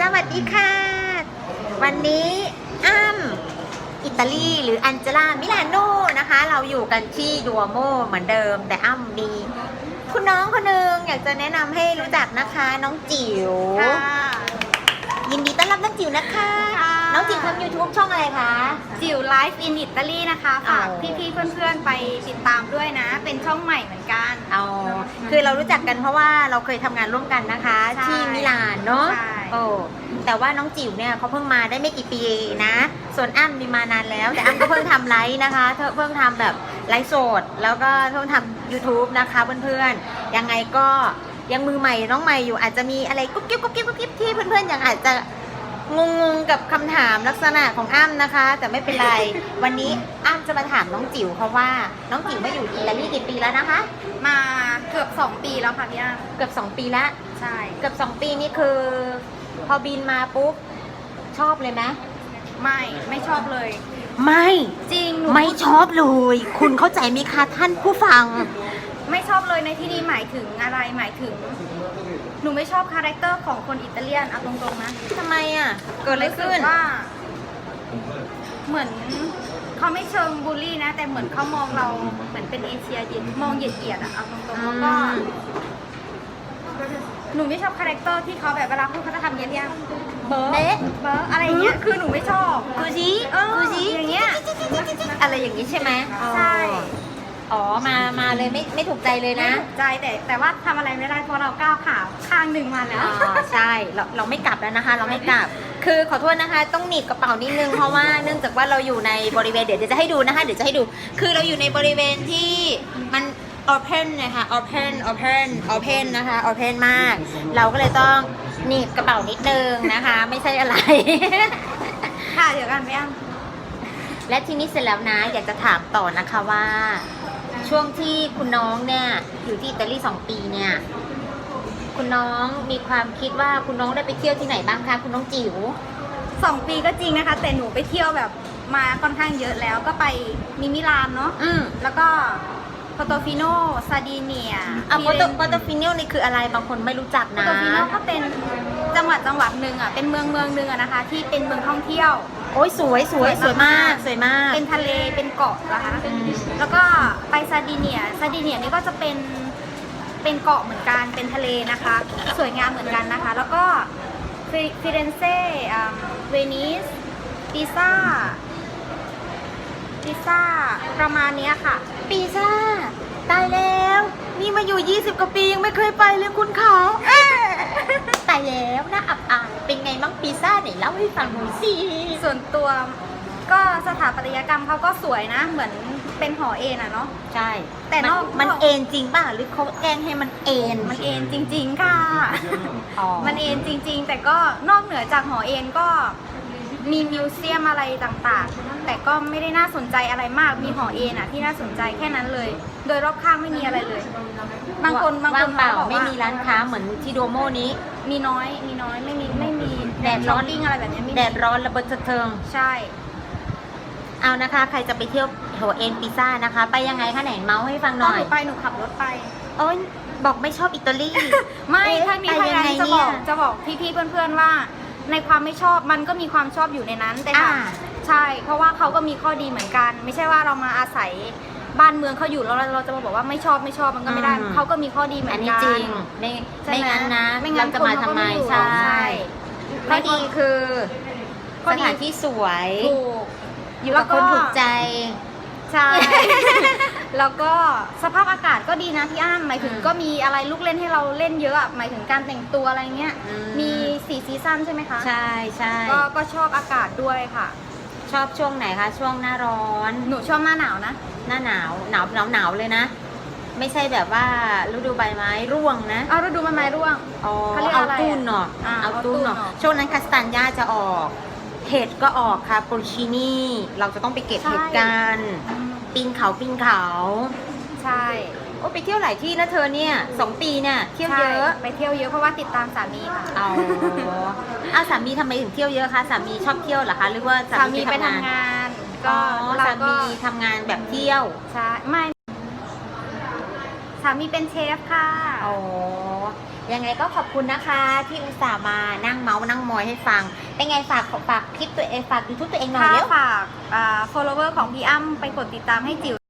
สวัสดีค่ะ วันนี้อ้ำอิตาลีหรืออันเจล่ามิลานโนนะคะ เราอยู่กันที่ดัวโมเหมือนเดิม แต่อ้ำมีคุณน้องคนหนึ่งอยากจะแนะนำให้รู้จักนะคะ น้องจิ๋วค่ะยินดีต้อนรับน้องจิ๋วนะคะค่ะ น้องจิ๋วทำ YouTube ช่องอะไรคะ จิ๋วไลฟ์อินอิตาลีนะคะฝากเอาพี่ๆเพื่อนๆไปติดตามด้วยนะ เป็นช่องใหม่เหมือนกัน เอาคือเรารู้จักกันเพราะว่าเราเคยทำงานร่วมกันนะคะ ใช่ที่มิลานเนาะใช่ โอ้แต่ว่าน้องจิ๋วเนี่ยเขาเพิ่งมาได้ไม่กี่ปีนะ ส่วนอ้ำมีมานานแล้ว แต่อ้ำก็เพิ่งทำไลฟ์นะคะเธอเพิ่งทำแบบไลฟ์สดแล้วก็เพิ่งทำ YouTube นะคะเพื่อนๆยังไงก็ยังมือใหม่น้องใหม่อยู่อาจจะมีอะไรกุ๊บกิ๊บกุ๊บกิ๊บกุ๊บกิ๊บที่เพื่อนๆยังอาจจะ งงๆกับคำถามลักษณะของอ้ำนะคะ แต่ไม่เป็นไร วันนี้อ้ำจะมาถามน้องจิ๋วเพราะว่า น้องจิ๋วมาอยู่อิตาลีกี่ปีแล้วนะคะ มาเกือบ 2 ปีแล้วค่ะพี่อ้ำเกือบ 2 ปีละใช่เกือบ 2 ปีนี่คือ พอบินมาปุ๊บชอบเลยไหมไม่ไม่ชอบเลย ไม่จริงหนูไม่ชอบเลย คุณเข้าใจไหมคะท่านผู้ฟัง ไม่ชอบเลยในที่นี้หมายถึงอะไรหมายถึง หนูไม่ชอบคาแรคเตอร์ของคนอิตาเลียนเอาตรงๆนะทำไมอะ เกิดอะไรขึ้น สึกว่า เหมือนเขาไม่เชิงบูลลี่นะ แต่เหมือนเขามองเราเหมือนเป็นเอเชียเหยียดมองเหยียดเหยียดๆอะเอาตรงๆแล้วก็ อืม หนูไม่ชอบคาแรคเตอร์ที่เขาแบบเวลาพูดเขาจะทำเยี่ยมๆเบิร์เบ๊ะ เบิร์อะไรอย่างเงี้ยคือหนูไม่ชอบ กูจีเออกูจีอย่างเงี้ย อะไรอย่างนี้ใช่ไหมใช่ อ๋อ มามาเลยไม่ไม่ถูกใจเลยไม่นะถูกใจแต่แต่ว่าทำอะไรไม่ได้เพราะเราก้าวขาข้างหนึ่งมาแล้ว อ๋อใช่เราเราไม่กลับแล้วนะคะ เราไม่กลับ คือขอโทษนะคะ ต้องหนีบกระเป๋านิดนึงเพราะว่าเนื่องจากว่าเราอยู่ในบริเวณเดี๋ยวเดี๋ยวจะให้ดูนะคะเดี๋ยวจะให้ดู คือเราอยู่ในบริเวณที่มัน open นะคะ open open open นะคะ open มาก เราก็เลยต้องหนีบกระเป๋านิดนึงนะคะ ไม่ใช่อะไร ค่ะเดี๋ยวกันพี่อ้ำและทีนี้เสร็จแล้วนะ อยากจะถามต่อนะคะว่า ช่วงที่คุณน้องเนี่ยอยู่ที่อิตาลีสองปีเนี่ย คุณน้องมีความคิดว่าคุณน้องได้ไปเที่ยวที่ไหนบ้างคะคุณน้องจิ๋วสองปีก็จริงนะคะ แต่หนูไปเที่ยวแบบมาค่อนข้างเยอะแล้วก็ไปมีมิลานเนาะอืมแล้วก็ โปโตฟิโนซาดิเนียอะโปฟิโตเรนโปโตฟิเนียนี่คืออะไรบางคนไม่รู้จักโปนะโตฟิโนก็เป็นจังหวัดจังหวัดหนึ่งอะเป็นเมืองเมืองหนึ่งอะนะคะ ที่เป็นเมืองท่องเที่ยว โอ้ยสวยสวยสวยมากสสววยยมามากกเป็นทะเลเป็นเกาะนะคะอืมแล้วก็ไปซาดิเนียซาดิเนียนี่ก็จะเป็นเป็นเกาะเหมือนกันเป็นทะเลนะคะ สวยงามเหมือนกันนะคะ แล้วก็ฟิฟิเรนเซ่อ่าเวนิสปิซ่าปิซ่าประมาณเนี้ยค่ะปีซ่าตายแล้ว นี่มา อยู่ 20 กว่าปียังไม่เคยไปเลยคุณเขาเอ๊ะตายแล้วนะอับอายเป็นไงบ้างปีซ่าไหนเล่าให้ฟังหน่อยสิส่วนตัวก็สถาปัตยกรรมเขาก็สวยนะ เหมือนเป็นหอเอ็นอะเนาะ ใช่แต่นอก มันมันเอ็นจริงป่ะหรือเขาแกล้งให้มันเอ็นมันเอ็นจริง ๆ ค่ะอ๋อมันเอ็นจริง ๆ แต่ก็นอกเหนือจากหอเอ็นก็ มีมิวเซียมอะไรต่างๆ แต่ก็ไม่ได้น่าสนใจอะไรมาก มีหอเอ็นอะที่น่าสนใจแค่นั้นเลย โดยรอบข้างไม่มีอะไรเลย บางคนบางคว่านงเปล่าขบอกไม่ว่ามีร้านค้าเหมือนที่โดโมนี้ มีน้อย มีน้อย ไม่มี ไม่มีแดดร้อน ช้ปปิ้งอะไรแบบนี้ไม่มีแดดร้อนระเบิดสะเทิง ใช่ เอานะคะ ใครจะไปเที่ยวโถเอ็นปิซ่านะคะ ไปยังไงคะไหนเมาส์ให้ฟังหตอนน่อหยนูไปหนูขับรถไป โอ้ยบอกไม่ชอบอิตาลี ไม่ เอ๊ะถ้ามีไปใครยังไงจะบอกเนี่ย จะบอกพี่ๆเพื่อนๆว่า ในความไม่ชอบมันก็มีความชอบอยู่ในนั้น แต่ค่ะอ่า ใช่ เพราะว่าเขาก็มีข้อดีเหมือนกัน ไม่ใช่ว่าเรามาอาศัยบ้านเมืองเขาอยู่แล้วเราเราจะมาบอกว่าไม่ชอบไม่ชอบมันก็ไม่ได้อืม เขาก็มีข้อดีเหมือัอนนนี้กัน จริงไม่ใช่ไม่ไหมงั้นนะไม่งั้นเราจะมาคนเขาทำไมก็ไม่อยู่ใช่ใช่ข้อดีคือข้อสดีถานที่สวย ถูก อยู่กับคนถูกใจ ใช่ แล้วก็สภาพอากาศก็ดีนะพี่อ้ำหมายถึงอืมก็มีอะไรลูกเล่นให้เราเล่นเยอะอะหมายถึงการแต่งตัวอะไรเงี้ย อืม มีสี่ซีซั่นใช่ไหมคะใช่ใช่ก็ก็ชอบอากาศด้วยค่ะ ชอบช่วงไหนคะ ช่วงหน้าร้อน หนูชอบหน้าหนาวนะ หน้าหนาวหนาวหนาวหนาวเลยนะ ไม่ใช่แบบว่าฤดูใบไม้ร่วงนะเอาฤดูใบไม้ร่วง อ๋อเขาเรียกเอาอะไรอะตุ้นเนาะอ่าเอาเอาตุ้นเนาะตุ้นเนอะช่วงนั้นคาสตานยาจะออก เห็ดก็ออกค่ะโปรชินี่เราจะต้องไปเก็บเห็ดกันปีนเขาปีนเขา ใช่ โอ้ไปเที่ยวหลายที่นะเธอเนี่ยสองปีเนี่ยเที่ยวเยอะใช่ไปเที่ยวเยอะเพราะว่าติดตามสามีค่ะเอาเอาสามีทำไมถึงเที่ยวเยอะคะสามีชอบเที่ยวเหรอคะหรือว่าสาสามีมีไปไปทำงานทำงานอ๋ก็อเราสาก็มีทำงานแบบเที่ยวใช่ไม่สามีเป็นเชฟค่ะอ๋อ ยังไงก็ขอบคุณนะคะที่อุตส่าห์มานั่งเมาส์นั่งมอยให้ฟัง เป็นไงฝากฝากคลิปตัวเองฝากยูทูบตัวเองหน่อยถ้าเร็ว ฝากอ่า follower ของพี่อ้ำไปกดติดตามให้จิ๋ว